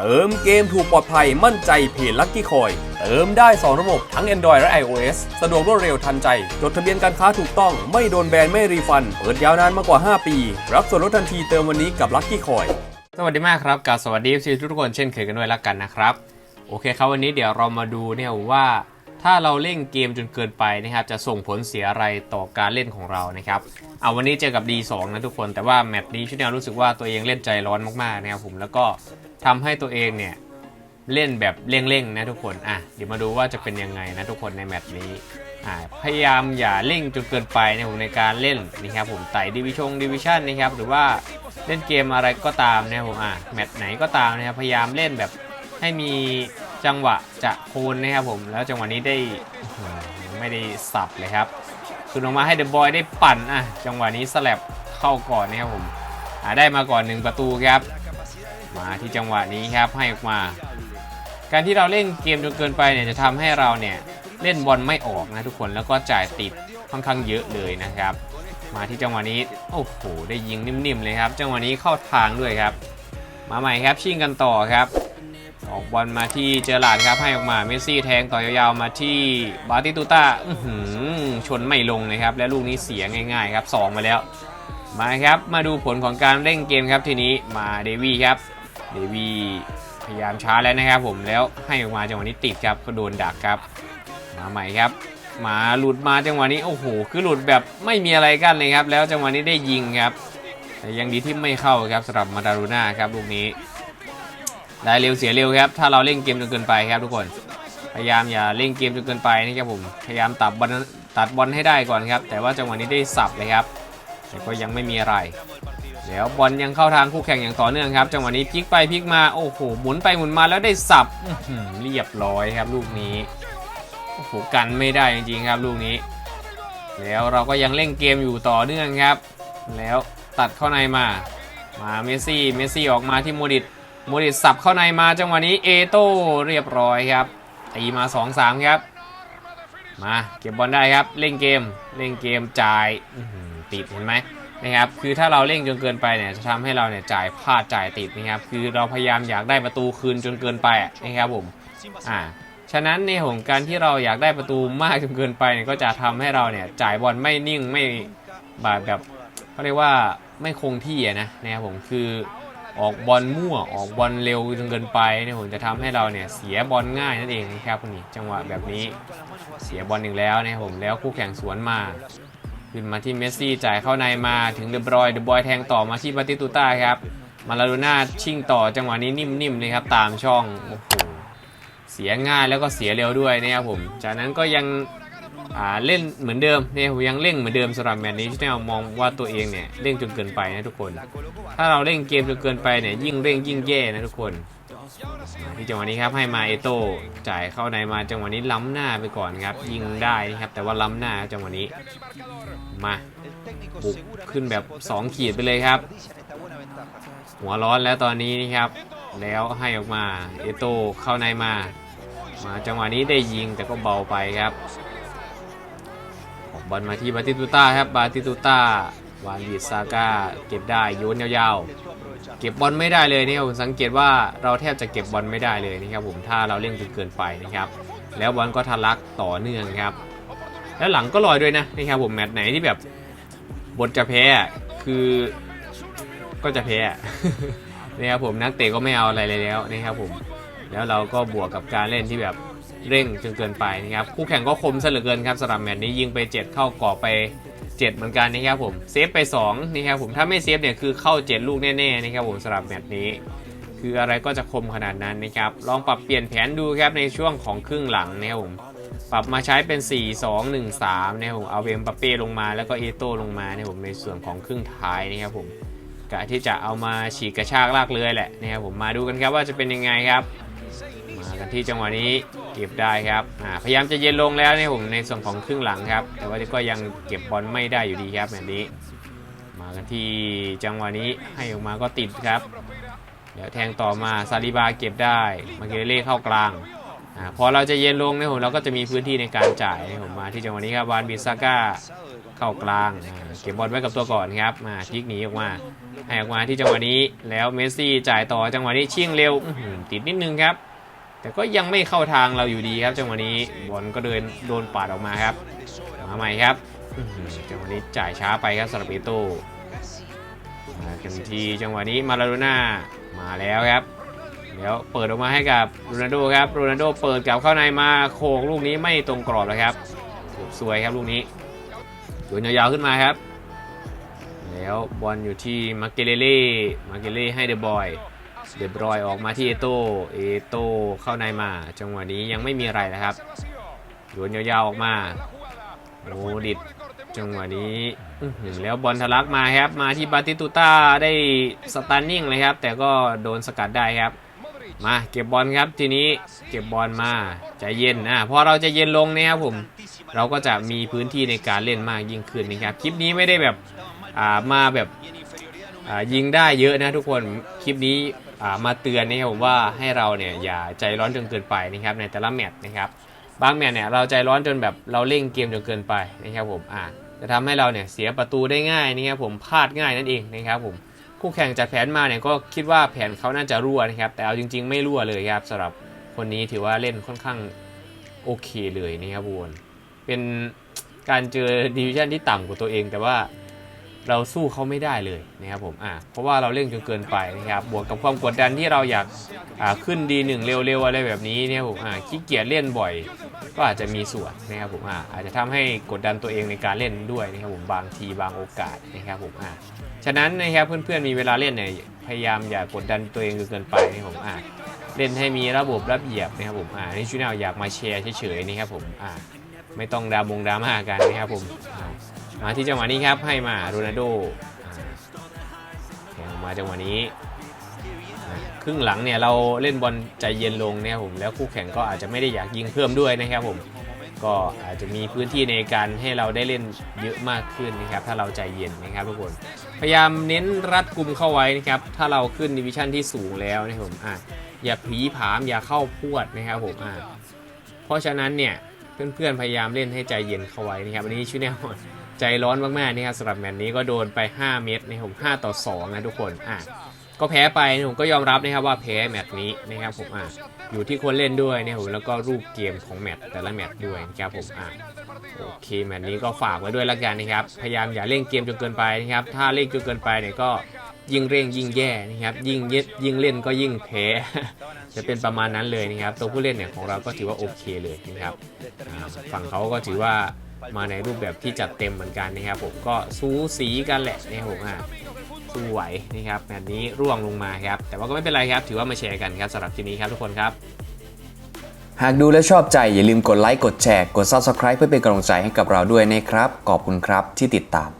เติมเกมถูกปลอดภัยมั่นใจเพจลัคกี้คอย เติมได้ 2 ระบบทั้ง Android และ iOS สะดวกรวดเร็วทันใจ จดทะเบียนการค้าถูกต้องไม่โดนแบน ไม่รีฟัน เปิดยาวนานมากกว่า 5 ปี รับส่วนลดทันทีเติมวันนี้กับลัคกี้คอย สวัสดีมากครับกับสวัสดีทุกคนเช่นเคยกันด้วยละกันนะครับ โอเคครับวันนี้เดี๋ยวเรามาดูเนี่ยว่าถ้าเราเล่นเกมจนเกินไปนะครับจะส่งผลเสียอะไรต่อการเล่นของเรานะครับเอาวันนี้เจอกับ D2 นะทุกคนแต่ว่าแมตช์นี้ชุดแนวรู้สึกว่าตัวเองเล่นใจร้อนมากๆนะครับผมแล้วก็ ทำให้ตัวเองเนี่ยเล่นแบบเร่งๆนะทุกคน อะ เดี๋ยวมาดูว่าจะเป็นยังไงนะทุกคนในแมตช์นี้ อ่า พยายามอย่าเร่งจนเกินไปนะผมในการเล่นนะครับผมไต่ดิวิชงดิวิชั่นนะครับ หรือว่าเล่นเกมอะไรก็ตามนะผมอะแมตช์ไหนก็ตามนะครับพยายามเล่นแบบให้มีจังหวะจะโคนนะครับผม แล้วจังหวะนี้ได้ไม่ได้สับเลยครับคือออกมาให้เดอะบอยได้ปั่นอะจังหวะนี้สลับเข้าก่อนนะครับผมอะได้มาก่อนหนึ่งประตูครับ มาที่จังหวะนี้ครับให้ออกมา การที่เราเล่นเกมจนเกินไปเนี่ยจะทำให้เราเนี่ยเล่นบอลไม่ออกนะทุกคนแล้วก็จ่ายติดค่อนข้างเยอะเลยนะครับ มาที่จังหวะนี้โอ้โหได้ยิงนิ่มๆเลยครับ จังหวะนี้เข้าทางด้วยครับ มาใหม่ครับชิงกันต่อครับออกบอลมาที่เจอหลาดครับให้ออกมาเมสซี่แทงต่อยาวๆมาที่บาติตูต้าอื้อหือชนไม่ลงเลยครับ และลูกนี้เสียง่ายๆครับสองมาแล้ว มาครับมาดูผลของการเล่นเกมครับทีนี้มาเดวี่ครับ เดวี่พยายามช้าแล้วนะครับผมแล้วให้ออกมาจังหวะนี้ติดครับก็โดนดักครับ มาใหม่ครับ มาหลุดมาจังหวะนี้โอ้โหคือหลุดแบบไม่มีอะไรกันเลยครับ แล้วจังหวะนี้ได้ยิงครับ แต่ยังดีที่ไม่เข้าครับสำหรับมาดารูน่าครับลูกนี้ ได้เร็วเสียเร็วครับ ถ้าเราเล่นเกมจนเกินไปครับทุกคน พยายามอย่าเล่นเกมจนเกินไปนะครับผมพยายามตัดบอลตัดบอลให้ได้ก่อนครับ แต่ว่าจังหวะนี้ได้สับเลยครับแต่ก็ยังไม่มีอะไร แล้วบอลยังเข้าทางคู่แข่งอย่างต่อเนื่องครับ จังหวะนี้พลิกไปพลิกมาโอ้โหหมุนไปหมุนมาแล้วได้สับเรียบร้อยครับลูกนี้โอ้โหกันไม่ได้จริงๆครับลูกนี้ แล้วเราก็ยังเล่นเกมอยู่ต่อเนื่องครับ แล้วตัดเข้าในมา มาเมสซี่เมสซี่ออกมาที่โมดิตโมดิตสับเข้าในมาจังหวะนี้เอโต้เรียบร้อยครับตีมา 2-3 ครับ มาเก็บบอลได้ครับเล่นเกมเล่นเกมจ่ายติดเห็นไหม นะครับคือถ้าเราเล่นจนเกินไปเนี่ยจะทำให้เราเนี่ยจ่ายพลาดจ่ายติดนะครับคือเราพยายามอยากได้ประตูคืนจนเกินไปนะครับผมอ่าฉะนั้นในของการที่เราอยากได้ประตูมากจนเกินไปเนี่ยก็จะทำให้เราเนี่ยจ่ายบอลไม่นิ่งไม่แบบแบบเขาเรียกว่าไม่คงที่ะนะนะครับผมคือออกบอลมั่วออกบอลเร็วจนเกินไปเนี่ยผมจะทำให้เราเนี่ยเสียบอลง่ายนั่นเองนะครับนี่จังหวะแบบนี้เสียบอลอีกแล้วนะครับผมแล้วคู่แข่งสวนมา ขึ้นมาที่เมสซี่จ่ายเข้าในมาถึงเดบรอยเดบอยแทงต่อมาที่บาติตูต้าครับมาลาโดน่าชิ่งต่อจังหวะนี้นิ่มๆเลยครับตามช่องโอ้โหเสียง่ายแล้วก็เสียเร็วด้วยนะครับผม จากนั้นก็ยังเล่นเหมือนเดิมเนี่ยยังเล่นเหมือนเดิมสำหรับแมตช์นี้ที่เรามองว่าตัวเองเนี่ยเล่นจนเกินไปนะทุกคน ถ้าเราเล่นเกมจนเกินไปเนี่ยยิ่งเร่งยิ่งแย่นะทุกคน จังหวะนี้ครับให้มาเอโต้จ่ายเข้าในมาจังหวะนี้ล้ำหน้าไปก่อนครับ ยิงได้นะครับแต่ว่าล้ำหน้าจังหวะนี้มาบุกขึ้นแบบ 2 ขีดไปเลยครับ หัวร้อนแล้วตอนนี้นี่ครับ แล้วให้ออกมาเอโต้เข้าในมา มาจังหวะนี้ได้ยิงแต่ก็เบาไปครับบอลมาที่บาติตูต้าครับบาติตูต้า วานดิซาก้าเก็บได้โยนยาวๆ เก็บบอลไม่ได้เลยนี่ครับผมสังเกตว่าเราแทบจะเก็บบอลไม่ได้เลยนะครับผมถ้าเราเล่นจนเกินไปนะครับ แล้วบอลก็ทะลักต่อเนื่องครับ แล้วหลังก็ลอยด้วยนะนี่ครับผมแมตช์ไหนที่แบบบทจะแพ้คือก็จะแพ้นะครับผมนักเตะก็ไม่เอาอะไรเลยแล้วนะครับผมแล้วเราก็บวกกับการเล่นที่แบบเร่งจนเกินไปนะครับคู่แข่งก็คมซะเหลือเกินครับสำหรับแมตช์นี้ยิงไป 7 เข้ากรอบไป 7 เหมือนกันนะครับผมเซฟไป2นะครับผมถ้าไม่เซฟเนี่ยคือเข้า 7 ลูกแน่ๆนะครับผมสำหรับแมตช์นี้ คืออะไรก็จะคมขนาดนั้นนะครับลองปรับเปลี่ยนแผนดูครับในช่วงของครึ่งหลังนะครับผมปรับมาใช้เป็น 4 2 1 3นะครับผมเอาเวมปาเป้ลงมาแล้วก็เอโต้ลงมานะครับผมในส่วนของครึ่งท้ายนะครับผมกะที่จะเอามาฉีกกระชากลากเลื้อยแหละนะครับผมมาดูกันครับว่าจะเป็นยังไงครับ มากันที่จังหวะนี้ เก็บได้ครับพยายามจะเย็นลงแล้วในผมในส่วนของครึ่งหลังครับ แต่ว่าก็ยังเก็บบอลไม่ได้อยู่ดีครับแบบนี้ มากันที่จังหวะนี้ให้ออกมาก็ติดครับเดี๋ยวแทงต่อมาซาลิบาเก็บได้มาเกเล่เข้ากลางอพอเราจะเย็นลงนะผมเราก็จะมีพื้นที่ในการจ่ายนะผมมาที่จังหวะนี้ครับวานบิซาก้าเข้ากลางเก็บบอลไว้กับตัวก่อนครับมาพลิกหนีออกมาให้ออกมาที่จังหวะนี้แล้วเมสซี่จ่ายต่อจังหวะนี้ชิ่งเร็วติดนิดนึงครับ แต่ก็ยังไม่เข้าทางเราอยู่ดีครับจังหวะนี้บอลก็เดินโดนปาดออกมาครับ มาใหม่ครับจังหวะนี้จ่ายช้าไปครับสำหรับเอโต้มากันทีจังหวะนี้มาลาโดน่ามาแล้วครับ เดี๋ยวเปิดออกมาให้กับโรนัลโดครับโรนัลโดเปิดกลับเข้าในมาโขกลูกนี้ไม่ตรงกรอบแล้วครับสวยครับลูกนี้โยนยาวๆขึ้นมาครับ แล้วบอลอยู่ที่มาเกเลเล่มาเกเลเล่ให้เดอะบอย เดบรอยออกมาที่เอโตเอโตเข้าในมา จังหวะนี้ยังไม่มีอะไรนะครับโยนยาวๆออกมาโมดิดจังหวะนี้แล้วบอลทะลักมาครับ มาที่บาติตุต้าได้สตันนิ่งเลยครับ แต่ก็โดนสกัดได้ครับ มาเก็บบอลครับทีนี้เก็บบอลมาใจเย็นอะพอเราจะเย็นลงนะครับผม เราก็จะมีพื้นที่ในการเล่นมากยิ่งขึ้นนะครับ คลิปนี้ไม่ได้แบบมาแบบยิงได้เยอะนะทุกคน คลิปนี้ มาเตือนนะครับผมว่าให้เราเนี่ยอย่าใจร้อนจนเกินไปนะครับในแต่ละแมตช์นะครับบางแมตช์เนี่ยเราใจร้อนจนแบบเราเล่นเกมจนเกินไปนะครับผมอ่าจะทำให้เราเนี่ยเสียประตูได้ง่ายนะครับผมพลาดง่ายนั่นเองนะครับผมคู่แข่งจัดแผนมาเนี่ยก็คิดว่าแผนเขาน่าจะรั่วนะครับแต่เอาจริง ๆ ไม่รั่วเลยครับสำหรับคนนี้ถือว่าเล่นค่อนข้างโอเคเลยนะครับบุญเป็นการเจอดิวิชั่นที่ต่ำกว่าตัวเองแต่ว่า เราสู้เขาไม่ได้เลยนะครับผมอะเพราะว่าเราเล่นจนเกินไปนะครับบวกกับความกดดันที่เราอยากอ่าขึ้นดีหนึ่งเร็วๆอะไรแบบนี้เนี่ยผมอะขี้เกียจเล่นบ่อย ก็อาจจะมีส่วนนะครับผมอะอาจจะทำให้กดดันตัวเองในการเล่นด้วยนะครับผมบางทีบางโอกาสนะครับผมอะฉะนั้นนะครับเพื่อนๆมีเวลาเล่นเนี่ยพยายามอย่ากดดันตัวเองจนเกินไปนะครับผมอ่าเล่นให้มีระบบระเบียบนะครับผมอ่านี่ชูแนลอยากมาแชร์เฉยๆนะครับผมอ่าไม่ต้องดามงดราม่ากันนะครับผม มาที่จังหวะนี้ครับให้มาโรนัลโดแข่งออกมาจังหวะนี้ครึ่งหลังเนี่ยเราเล่นบอลใจเย็นลงนะครับผมแล้วคู่แข่งก็อาจจะไม่ได้อยากยิงเพิ่มด้วยนะครับผมก็อาจจะมีพื้นที่ในการให้เราได้เล่นเยอะมากขึ้นนะครับถ้าเราใจเย็นนะครับทุกคนพยายามเน้นรัดกุมเข้าไว้นะครับถ้าเราขึ้นดิวิชั่นที่สูงแล้วนะครับผมอะอย่าผีผามอย่าเข้าพวดนะครับผมอะเพราะฉะนั้นเนี่ยเพื่อนๆพยายามเล่นให้ใจเย็นเข้าไว้นะครับวันนี้ชื่อแนว ใจร้อนมากๆนะครับสำหรับแมตช์นี้ก็โดนไป 5 เม็ดนะครับผม5ต่อ2นะทุกคนอะก็แพ้ไปนะผมก็ยอมรับนะครับว่าแพ้แมตช์นี้นะครับผมอะอยู่ที่คนเล่นด้วยนะครับผมแล้วก็รูปเกมของแมตช์แต่ละแมตช์ด้วยนะครับผมอะโอเคแมตช์นี้ก็ฝากไว้ด้วยละกันนะครับพยายามอย่าเล่นเกมจนเกินไปนะครับถ้าเล่นจนเกินไปเนี่ยก็ยิ่งเร่งยิ่งแย่นะครับยิ่งเย็ดยิ่งเล่นก็ยิ่งแพ้จะเป็นประมาณนั้นเลยนะครับตัวผู้เล่นเนี่ยของเราก็ถือว่าโอเคเลยนะครับฝั่งเขาก็ถือว่า มาในรูปแบบที่จัดเต็มเหมือนกันนะครับผมก็สูสีกันแหละนะครับผมอะสู้ไหวนะครับแบบนี้ร่วงลงมาครับ แต่ว่าก็ไม่เป็นไรครับ ถือว่ามาแชร์กันครับสำหรับทีนี้ครับทุกคนครับ หากดูและชอบใจอย่าลืมกดไลค์กดแชร์กด Subscribe เพื่อเป็นกำลังใจให้กับเราด้วยนะครับ ขอบคุณครับที่ติดตาม